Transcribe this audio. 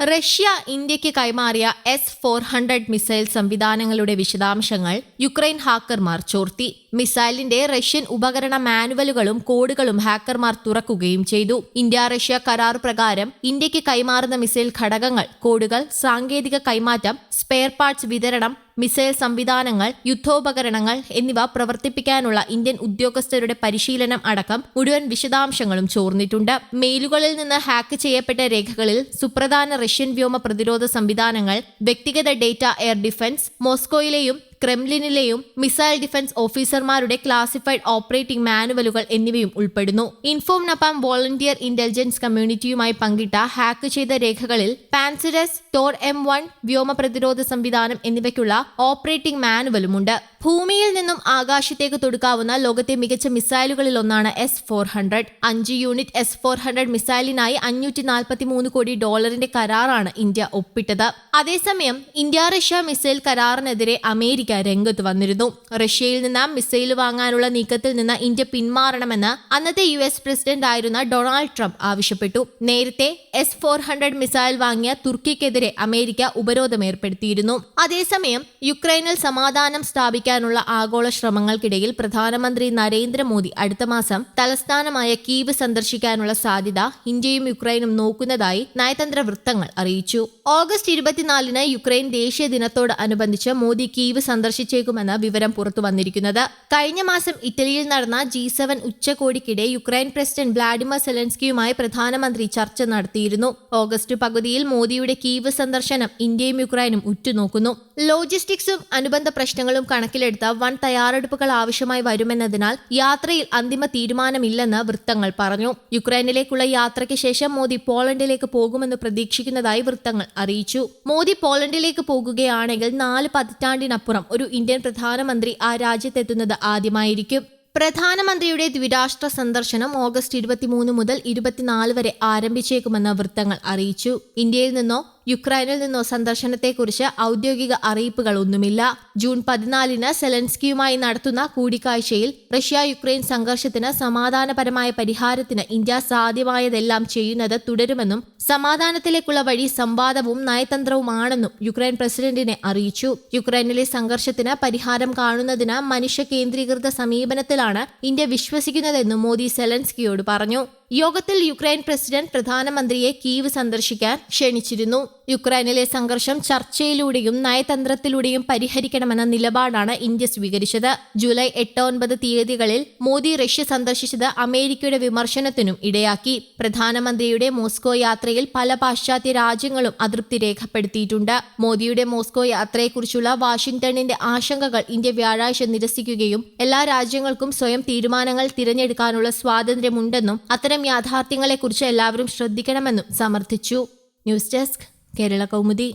Russia ഇന്ത്യയ്ക്ക് കൈമാറിയ S four hundred missile സംവിധാനങ്ങളുടെ വിശദാംശങ്ങൾ യുക്രൈൻ ഹാക്കർമാർ ചോർത്തി. മിസൈലിന്റെ റഷ്യൻ ഉപകരണ മാനുവലുകളും കോഡുകളും ഹാക്കർമാർ തുറക്കുകയും ചെയ്തു. ഇന്ത്യ റഷ്യ കരാർ പ്രകാരം ഇന്ത്യയ്ക്ക് കൈമാറുന്ന മിസൈൽ ഘടകങ്ങൾ കോഡുകൾ സാങ്കേതിക കൈമാറ്റം സ്പെയർ പാർട്സ് വിതരണം മിസൈൽ സംവിധാനങ്ങൾ യുദ്ധോപകരണങ്ങൾ എന്നിവ പ്രവർത്തിപ്പിക്കാനുള്ള ഇന്ത്യൻ ഉദ്യോഗസ്ഥരുടെ പരിശീലനം അടക്കം മുഴുവൻ വിശദാംശങ്ങളും ചോർന്നിട്ടുണ്ട്. മെയിലുകളിൽ നിന്ന് ഹാക്ക് ചെയ്യപ്പെട്ട രേഖകളിൽ സുപ്രധാന റഷ്യൻ വ്യോമ പ്രതിരോധ സംവിധാനങ്ങൾ വ്യക്തിഗത ഡേറ്റ എയർ ഡിഫൻസ് മോസ്കോയിലെയും ക്രെംലിനിലെയും മിസൈൽ ഡിഫൻസ് ഓഫീസർമാരുടെ ക്ലാസിഫൈഡ് ഓപ്പറേറ്റിംഗ് മാനുവലുകൾ എന്നിവയും ഉൾപ്പെടുന്നു. ഇൻഫോം നപ്പാം വോളണ്ടിയർ ഇന്റലിജൻസ് കമ്മ്യൂണിറ്റിയുമായി പങ്കിട്ട ഹാക്ക് ചെയ്ത രേഖകളിൽ പാൻസിഡസ് ടോർ എം വൺ വ്യോമ പ്രതിരോധ സംവിധാനം എന്നിവയ്ക്കുള്ള ഓപ്പറേറ്റിംഗ് മാനുവലുമുണ്ട്. ഭൂമിയിൽ നിന്നും ആകാശത്തേക്ക് തൊടുക്കാവുന്ന ലോകത്തെ മികച്ച മിസൈലുകളിൽ ഒന്നാണ് എസ് ഫോർ ഹൺഡ്രഡ് അഞ്ച് യൂണിറ്റ് എസ് ഫോർ ഹൺഡ്രഡ് മിസൈലിനായി അഞ്ഞൂറ്റി നാൽപ്പത്തി മൂന്ന് കോടി ഡോളറിന്റെ കരാറാണ് ഇന്ത്യ ഒപ്പിട്ടത്. അതേസമയം ഇന്ത്യ റഷ്യ മിസൈൽ കരാറിനെതിരെ അമേരിക്ക രംഗത്ത് വന്നിരുന്നു. റഷ്യയിൽ നിന്ന് മിസൈൽ വാങ്ങാനുള്ള നീക്കത്തിൽ നിന്ന് ഇന്ത്യ പിന്മാറണമെന്ന് അന്നത്തെ യു എസ് പ്രസിഡന്റ് ആയിരുന്ന ഡൊണാൾഡ് ട്രംപ് ആവശ്യപ്പെട്ടു. നേരത്തെ എസ് ഫോർ ഹൺഡ്രഡ് മിസൈൽ വാങ്ങിയ തുർക്കിക്കെതിരെ അമേരിക്ക ഉപരോധം ഏർപ്പെടുത്തിയിരുന്നു. അതേസമയം യുക്രൈനിൽ സമാധാനം സ്ഥാപിക്കാനുള്ള ആഗോള ശ്രമങ്ങൾക്കിടയിൽ പ്രധാനമന്ത്രി നരേന്ദ്രമോദി അടുത്ത മാസം തലസ്ഥാനമായ കീവ് സന്ദർശിക്കാനുള്ള സാധ്യത ഇന്ത്യയും യുക്രൈനും നോക്കുന്നതായി നയതന്ത്ര വൃത്തങ്ങൾ അറിയിച്ചു. ഓഗസ്റ്റ് ഇരുപത്തിനാലിന് യുക്രൈൻ ദേശീയ ദിനത്തോട് അനുബന്ധിച്ച് മോദി കീവ് സന്ദർശിച്ചേക്കുമെന്ന് വിവരം പുറത്തു വന്നിരിക്കുന്നത്. കഴിഞ്ഞ മാസം ഇറ്റലിയിൽ നടന്ന ജി സെവൻ ഉച്ചകോടിക്കിടെ യുക്രൈൻ പ്രസിഡന്റ് വ്ളാഡിമർ സെലൻസ്കിയുമായി പ്രധാനമന്ത്രി ചർച്ച നടത്തിയിരുന്നു. ഓഗസ്റ്റ് പകുതിയിൽ മോദിയുടെ കീവ് സന്ദർശനം ഇന്ത്യയും യുക്രൈനും ഉറ്റുനോക്കുന്നു. ലോജിസ്റ്റിക്സും അനുബന്ധ പ്രശ്നങ്ങളും കണക്കിലെടുത്ത് വൻ തയ്യാറെടുപ്പുകൾ ആവശ്യമായി വരുമെന്നതിനാൽ യാത്രയിൽ അന്തിമ തീരുമാനമില്ലെന്ന് വൃത്തങ്ങൾ പറഞ്ഞു. യുക്രൈനിലേക്കുള്ള യാത്രയ്ക്ക് ശേഷം മോദി പോളണ്ടിലേക്ക് പോകുമെന്ന് പ്രതീക്ഷിക്കുന്നതായി വൃത്തങ്ങൾ അറിയിച്ചു. മോദി പോളണ്ടിലേക്ക് പോകുകയാണെങ്കിൽ നാല് പതിറ്റാണ്ടിനപ്പുറം ഒരു ഇന്ത്യൻ പ്രധാനമന്ത്രി ആ രാജ്യത്തെത്തുന്നത് ആദ്യമായിരിക്കും. പ്രധാനമന്ത്രിയുടെ ദ്വിരാഷ്ട്ര സന്ദർശനം ഓഗസ്റ്റ് ഇരുപത്തിമൂന്ന് മുതൽ ഇരുപത്തിനാല് വരെ ആരംഭിച്ചേക്കുമെന്ന് വൃത്തങ്ങൾ അറിയിച്ചു. ഇന്ത്യയിൽ നിന്നോ യുക്രൈനിൽ നിന്നോ സന്ദർശനത്തെക്കുറിച്ച് ഔദ്യോഗിക അറിയിപ്പുകൾ ഒന്നുമില്ല ജൂൺ പതിനാലിന് സെലൻസ്കിയുമായി നടത്തുന്ന കൂടിക്കാഴ്ചയിൽ റഷ്യ യുക്രൈൻ സംഘർഷത്തിന് സമാധാനപരമായ പരിഹാരത്തിന് ഇന്ത്യ സാധ്യമായതെല്ലാം ചെയ്യുന്നത് തുടരുമെന്നും സമാധാനത്തിലേക്കുള്ള വഴി സംവാദവും നയതന്ത്രവുമാണെന്നും യുക്രൈൻ പ്രസിഡന്റിനെ അറിയിച്ചു. യുക്രൈനിലെ സംഘർഷത്തിന് പരിഹാരം കാണുന്നതിന് മനുഷ്യ കേന്ദ്രീകൃത സമീപനത്തിലാണ് ഇന്ത്യ വിശ്വസിക്കുന്നതെന്നും മോദി സെലൻസ്കിയോട് പറഞ്ഞു. യോഗത്തിൽ യുക്രൈൻ പ്രസിഡന്റ് പ്രധാനമന്ത്രിയെ കീവ് സന്ദർശിക്കാൻ ക്ഷണിച്ചിരുന്നു. യുക്രൈനിലെ സംഘർഷം ചർച്ചയിലൂടെയും നയതന്ത്രത്തിലൂടെയും പരിഹരിക്കണമെന്ന നിലപാടാണ് ഇന്ത്യ സ്വീകരിച്ചത്. ജൂലൈ എട്ട് ഒൻപത് തീയതികളിൽ മോദി റഷ്യ സന്ദർശിച്ചത് അമേരിക്കയുടെ വിമർശനത്തിനും ഇടയാക്കി. പ്രധാനമന്ത്രിയുടെ മോസ്കോ യാത്രയിൽ പല പാശ്ചാത്യ രാജ്യങ്ങളും അതൃപ്തി രേഖപ്പെടുത്തിയിട്ടുണ്ട്. മോദിയുടെ മോസ്കോ യാത്രയെക്കുറിച്ചുള്ള വാഷിംഗ്ടണിന്റെ ആശങ്കകൾ ഇന്ത്യ വ്യാഴാഴ്ച നിരസിക്കുകയും എല്ലാ രാജ്യങ്ങൾക്കും സ്വയം തീരുമാനങ്ങൾ തിരഞ്ഞെടുക്കാനുള്ള സ്വാതന്ത്ര്യമുണ്ടെന്നും അത്തരം യാഥാർത്ഥ്യങ്ങളെക്കുറിച്ച് എല്ലാവരും ശ്രദ്ധിക്കണമെന്നും സമർത്ഥിച്ചു. News desk Kerala Kaumudi.